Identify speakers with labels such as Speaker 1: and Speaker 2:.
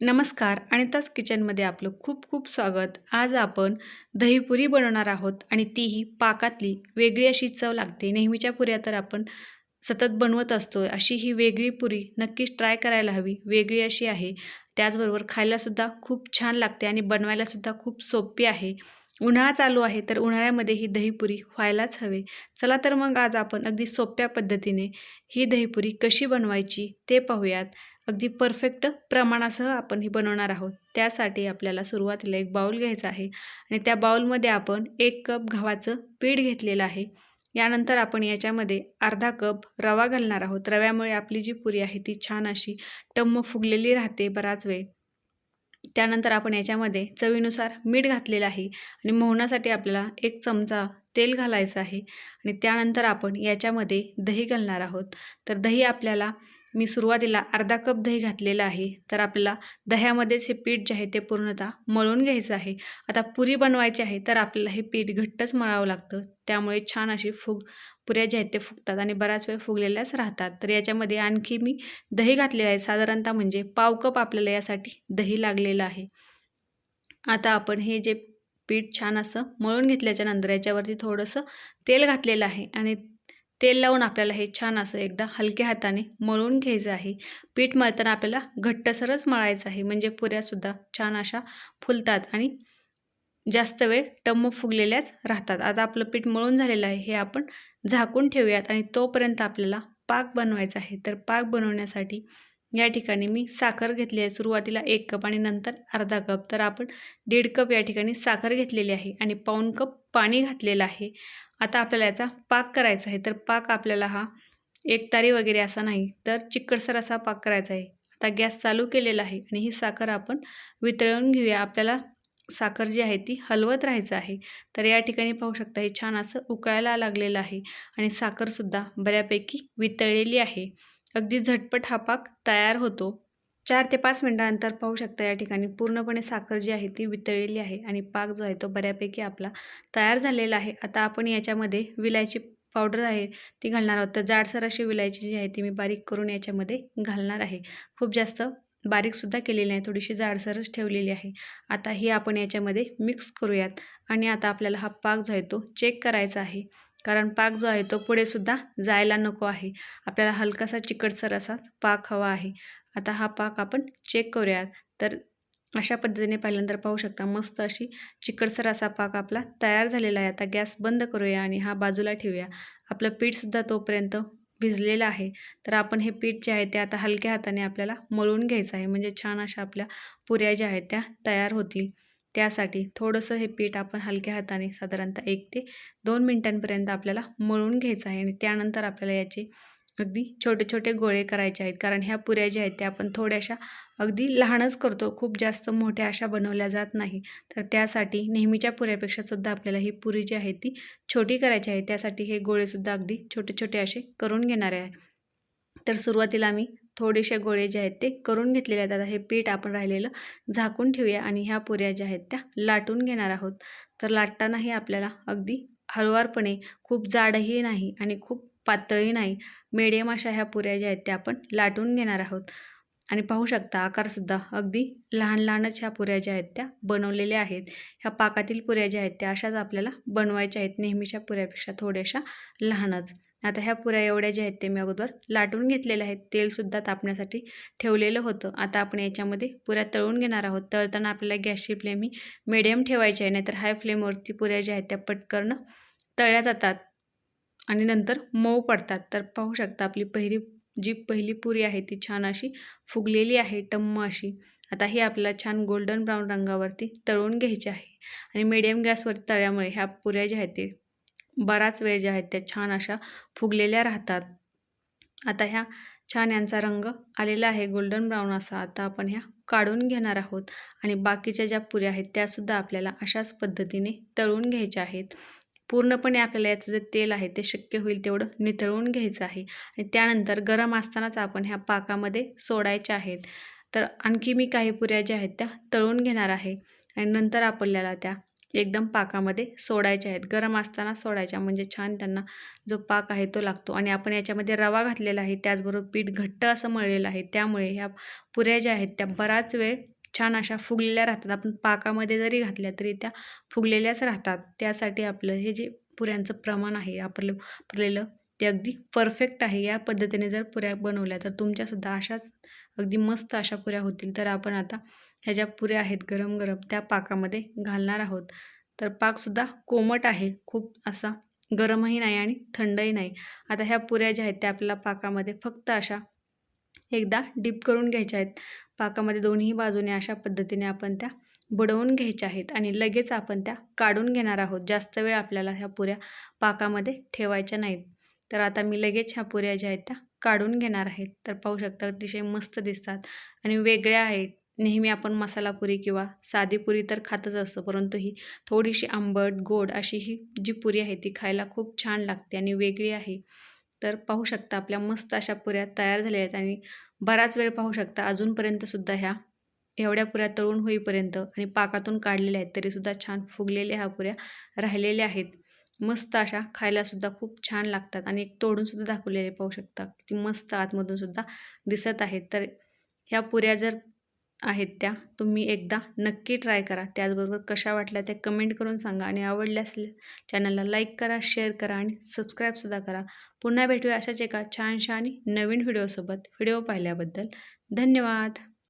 Speaker 1: नमस्कार अनिताच किचनमध्ये आपलं खूप खूप स्वागत. आज आपण दहीपुरी बनवणार आहोत आणि तीही पाकातली वेगळी अशी चव लागते. नेहमीच्या पुऱ्या तर आपण सतत बनवत असतो. अशी ही वेगळी पुरी नक्कीच ट्राय करायला हवी. वेगळी अशी आहे. त्याचबरोबर खायलासुद्धा खूप छान लागते आणि बनवायलासुद्धा खूप सोपी आहे. उन्हाळा चालू आहे तर उन्हाळ्यामध्ये ही दहीपुरी व्हायलाच हवे. चला तर मग आज आपण अगदी सोप्या पद्धतीने ही दहीपुरी कशी बनवायची ते पाहूयात. अगदी परफेक्ट प्रमाणासह आपण ही बनवणार आहोत. त्यासाठी आपल्याला सुरुवातीला एक बाऊल घ्यायचा आहे आणि त्या बाऊलमध्ये आपण एक कप गव्हाचं पीठ घेतलेलं आहे. यानंतर आपण याच्यामध्ये अर्धा कप रवा घालणार आहोत. रव्यामुळे आपली जी पुरी आहे ती छान अशी टम्म फुगलेली राहते बराच वेळ. त्यानंतर आपण याच्यामध्ये चवीनुसार मीठ घातलेलं आहे आणि मोहनासाठी आपल्याला एक चमचा तेल घालायचं आहे आणि त्यानंतर आपण याच्यामध्ये दही घालणार आहोत. तर दही आपल्याला मी सुरुवातीला अर्धा कप दही घातलेलं आहे. तर आपल्याला दह्यामध्येच हे पीठ जे आहे ते पूर्णतः मळून घ्यायचं आहे. आता पुरी बनवायची आहे तर आपल्याला हे पीठ घट्टच मळावं लागतं. त्यामुळे छान अशी फुग पुऱ्या ज्या आहेत ते फुगतात आणि बराच वेळ फुगलेल्याच राहतात. तर याच्यामध्ये आणखी मी दही घातलेलं आहे. साधारणतः म्हणजे पाव कप आपल्याला यासाठी दही लागलेलं आहे. आता आपण हे जे पीठ छान असं मळून घेतल्याच्या नंतर याच्यावरती थोडंसं तेल घातलेलं आहे आणि तेल लावून आपल्याला हे छान असं एकदा हलक्या हाताने मळून घ्यायचं आहे. पीठ मळताना आपल्याला घट्टसरच मळायचं आहे. म्हणजे पुऱ्यासुद्धा छान अशा फुलतात आणि जास्त वेळ टम्म फुगलेल्याच राहतात. आता आपलं पीठ मळून झालेलं आहे. हे आपण झाकून ठेवूयात आणि तोपर्यंत आपल्याला पाक बनवायचा आहे. तर पाक बनवण्यासाठी या ठिकाणी मी साखर घेतली आहे. सुरुवातीला एक कप आणि नंतर अर्धा कप. तर आपण दीड कप या ठिकाणी साखर घेतलेली आहे आणि पाऊण कप पाणी घातलेलं आहे. आता आपल्याला याचा पाक करायचा आहे. तर पाक आपल्याला हा एक तारी वगैरे असा नाही तर चिकटसर असा पाक करायचा आहे. आता गॅस चालू केलेला आहे आणि ही साखर आपण वितळून घेऊया. आपल्याला साखर जी आहे ती हलवत राहायचं आहे. तर या ठिकाणी पाहू शकता हे छान असं उकळायला लागलेलं आहे आणि साखरसुद्धा बऱ्यापैकी वितळलेली आहे. अगदी झटपट हा पाक तयार होतो. चार ते पाच मिनटानंतर पाहू शकता या ठिकाणी पूर्णपणे साखर जी आहे ती वितळलेली आहे आणि पाक जो आहे तो बऱ्यापैकी आपला तयार झालेला आहे. आता आपण याच्यामध्ये विलायची पावडर आहे ती घालणार आहोत. तर जाडसर अशी विलायची जी आहे ती मी बारीक करून याच्यामध्ये घालणार आहे. खूप जास्त बारीकसुद्धा केलेली नाही थोडीशी जाडसरच ठेवलेली आहे. आता ही आपण याच्यामध्ये मिक्स करूयात आणि आता आपल्याला हा पाक जो आहे तो चेक करायचा आहे. कारण पाक जो आहे तो पुढेसुद्धा जायला नको आहे. आपल्याला हलकासा चिकटसर असा पाक हवा आहे. आता हा पाक आपण चेक करूयात. तर अशा पद्धतीने पाहिल्यानंतर पाहू शकता मस्त अशी चिकटसर असा पाक आपला तयार झालेला आहे. आता गॅस बंद करूया आणि हा बाजूला ठेवूया. आपलं पीठसुद्धा तोपर्यंत भिजलेलं आहे. तर आपण हे पीठ जे आहे ते आता हलक्या हाताने आपल्याला मळून घ्यायचं आहे. म्हणजे छान अशा आपल्या पुऱ्या ज्या आहेत त्या तयार होतील. त्यासाठी थोडंसं हे पीठ आपण हलक्या हाताने साधारणतः एक ते दोन मिनटांपर्यंत आपल्याला मळून घ्यायचं आहे आणि त्यानंतर आपल्याला याचे अगदी छोटे छोटे गोळे करायचे आहेत. कारण ह्या पुऱ्या ज्या आहेत त्या आपण थोड्याशा अगदी लहानच करतो. खूप जास्त मोठ्या अशा बनवल्या जात नाही. तर त्यासाठी नेहमीच्या पुऱ्यापेक्षा सुद्धा आपल्याला ही पुरी जी आहे ती छोटी करायची आहे. त्यासाठी हे गोळेसुद्धा अगदी छोटे छोटे असे करून घेणारे आहे. तर सुरुवातीला मी थोडेसे गोळे जे आहेत ते करून घेतलेले आहेत. आता हे पीठ आपण राहिलेलं झाकून ठेवूया आणि ह्या पुऱ्या ज्या आहेत त्या लाटून घेणार आहोत. तर लाटतानाही आपल्याला अगदी हळुवारपणे खूप जाडही नाही आणि खूप पातळही नाही मिडियम अशा ह्या पुऱ्या ज्या आहेत त्या आपण लाटून घेणार आहोत. आणि पाहू शकता आकारसुद्धा अगदी लहान लहानच ह्या पुऱ्या ज्या आहेत त्या बनवलेल्या आहेत. ह्या पाकातील पुऱ्या ज्या आहेत त्या अशाच आपल्याला बनवायच्या आहेत. नेहमीच्या पुऱ्यापेक्षा थोड्याशा लहानच. आता ह्या पुऱ्या एवढ्या ज्या आहेत ते मी अगोदर लाटून घेतलेल्या आहेत. तेलसुद्धा तापण्यासाठी ठेवलेलं होतं. आता आपण याच्यामध्ये पुऱ्या तळून घेणार आहोत. तळताना आपल्याला गॅसची फ्लेम ही मिडियम ठेवायची आहे. नाहीतर हाय फ्लेमवरती पुऱ्या ज्या आहेत त्या पटकन तळल्या जातात आणि नंतर मऊ पडतात. तर पाहू शकता आपली पहिली जी पहिली पुरी आहे ती छान अशी फुगलेली आहे टम्म अशी. आता ही आपल्याला छान गोल्डन ब्राऊन रंगावरती तळून घ्यायची आहे. आणि मिडियम गॅसवरती तळ्यामुळे ह्या पुऱ्या ज्या आहेत ते बराच वेळ ज्या आहेत त्या छान अशा फुगलेल्या राहतात. आता ह्या छान यांचा रंग आलेला आहे गोल्डन ब्राऊन असा. आता आपण ह्या काढून घेणार आहोत. आणि बाकीच्या ज्या पुऱ्या आहेत त्यासुद्धा आपल्याला अशाच पद्धतीने तळून घ्यायच्या आहेत. पूर्णपणे आपल्याला याचं जे तेल आहे ते शक्य होईल तेवढं नितळून घ्यायचं आहे. आणि त्यानंतर गरम असतानाच आपण ह्या पाकामध्ये सोडायच्या आहेत. तर आणखी मी काही पुऱ्या ज्या आहेत त्या तळून घेणार आहे. आणि नंतर आपल्याला त्या एकदम पाकामध्ये सोडायच्या आहेत. गरम असताना सोडायच्या म्हणजे छान त्यांना जो पाक आहे तो लागतो. आणि आपण याच्यामध्ये रवा घातलेला आहे त्याचबरोबर पीठ घट्ट असं मळलेलं आहे. त्यामुळे ह्या पुऱ्या ज्या आहेत त्या बराच वेळ छान अशा फुगलेल्या राहतात. आपण पाकामध्ये जरी घातल्या तरी त्या फुगलेल्याच राहतात. त्यासाठी आपलं हे जे पुऱ्यांचं प्रमाण आहे आपलं वापरलेलं ते अगदी परफेक्ट आहे. या पद्धतीने जर पुऱ्या बनवल्या तर तुमच्यासुद्धा अशाच अगदी मस्त अशा पुऱ्या होतील. तर आपण आता ह्या ज्या पुऱ्या आहेत गरम गरम त्या पाकामध्ये घालणार आहोत. तर पाकसुद्धा कोमट आहे. खूप असा गरमही नाही आणि थंडही नाही. आता ह्या पुऱ्या ज्या आहेत त्या आपल्याला पाकामध्ये फक्त अशा एकदा डीप करून घ्यायच्या आहेत. पाकामध्ये दोन्ही बाजूने अशा पद्धतीने आपण त्या बुडवून घ्यायच्या आहेत आणि लगेच आपण त्या काढून घेणार आहोत. जास्त वेळ आपल्याला ह्या पुऱ्या पाकामध्ये ठेवायच्या नाहीत. तर आता मी लगेच ह्या पुऱ्या ज्या आहेत त्या काढून घेणार आहेत तर पाहू शकता अतिशय मस्त दिसतात आणि वेगळ्या आहेत. नेहमी आपण मसाला पुरी किंवा साधी पुरी तर खातच असतो परंतु ही थोडीशी आंबट गोड अशी ही जी पुरी आहे ती खायला खूप छान लागते आणि वेगळी आहे. तर पाहू शकता आपल्या मस्त अशा पुऱ्या तयार झाल्या आहेत आणि बराच वेळ पाहू शकता अजूनपर्यंतसुद्धा ह्या एवढ्या पुऱ्या तळून होईपर्यंत आणि पाकातून काढलेल्या आहेत तरीसुद्धा छान फुगलेल्या ह्या पुऱ्या राहिलेल्या आहेत. मस्त अशा खायलासुद्धा खूप छान लागतात आणि एक तोडूनसुद्धा दाखवलेले पाहू शकता. ती मस्त आतमधूनसुद्धा दिसत आहेत. तर ह्या पुऱ्या जर आहेत त्या. तुम्ही एकदा नक्की ट्राय करा. त्याचबरोबर कशा वाटल्या त्या कमेंट करून सांगा आणि आवडल्यास चॅनलला लाईक करा शेअर करा आणि सबस्क्राईबसुद्धा करा. पुन्हा भेटूया अशाच एका छानशा आणि नवीन व्हिडिओसोबत. व्हिडिओ पाहिल्याबद्दल धन्यवाद.